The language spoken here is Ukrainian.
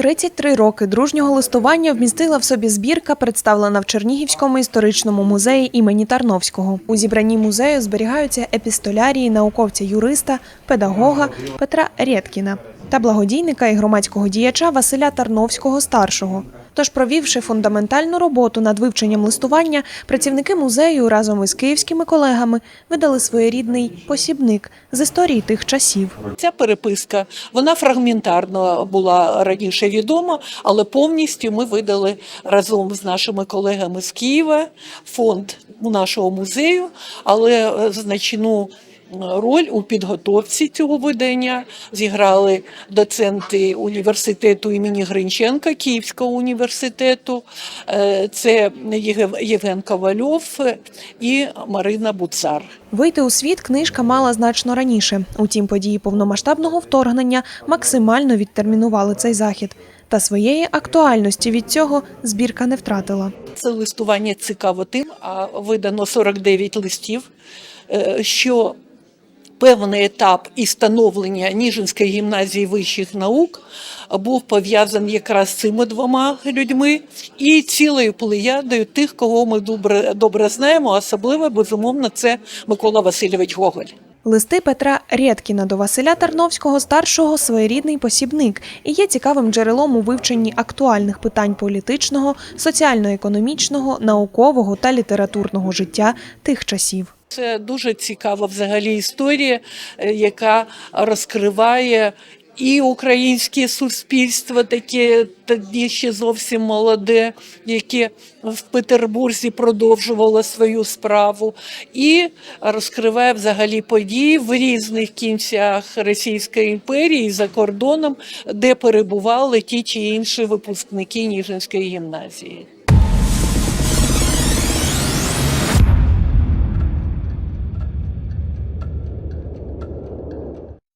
33 роки дружнього листування вмістила в собі збірка, представлена в Чернігівському історичному музеї імені Тарновського. У зібранні музею зберігаються епістолярії науковця-юриста, педагога Петра Рєткіна та благодійника і громадського діяча Василя Тарновського старшого. Тож, провівши фундаментальну роботу над вивченням листування, працівники музею разом із київськими колегами видали своєрідний посібник з історії тих часів. Ця переписка вона фрагментарно була раніше відома, але повністю ми видали разом з нашими колегами з Києва фонд нашого музею, але е, значну роль у підготовці цього видання зіграли доценти університету імені Гринченка Київського університету. Е, Це Єв- Євген Ковальов і Марина Буцар. Вийти у світ книжка мала значно раніше. Утім, події повномасштабного вторгнення максимально відтермінували цей захід. Та своєї актуальності від цього збірка не втратила. Це листування цікаво тим, а видано 49 листів, е, що певний етап і становлення Ніжинської гімназії вищих наук був пов'язаний якраз з цими двома людьми і цілою плеядою тих, кого ми добре, добре знаємо, особливо, безумовно, це Микола Васильович Гоголь. Листи Петра Рєткіна до Василя Тарновського старшого своєрідний посібник і є цікавим джерелом у вивченні актуальних питань політичного, соціально-економічного, наукового та літературного життя тих часів. Це дуже цікава взагалі історія, е, яка розкриває і українське суспільство, таке тоді ще зовсім молоде, яке в Петербурзі продовжувало свою справу, і розкриває взагалі події в різних кінцях Російської імперії за кордоном, де перебували ті чи інші випускники Ніжинської гімназії.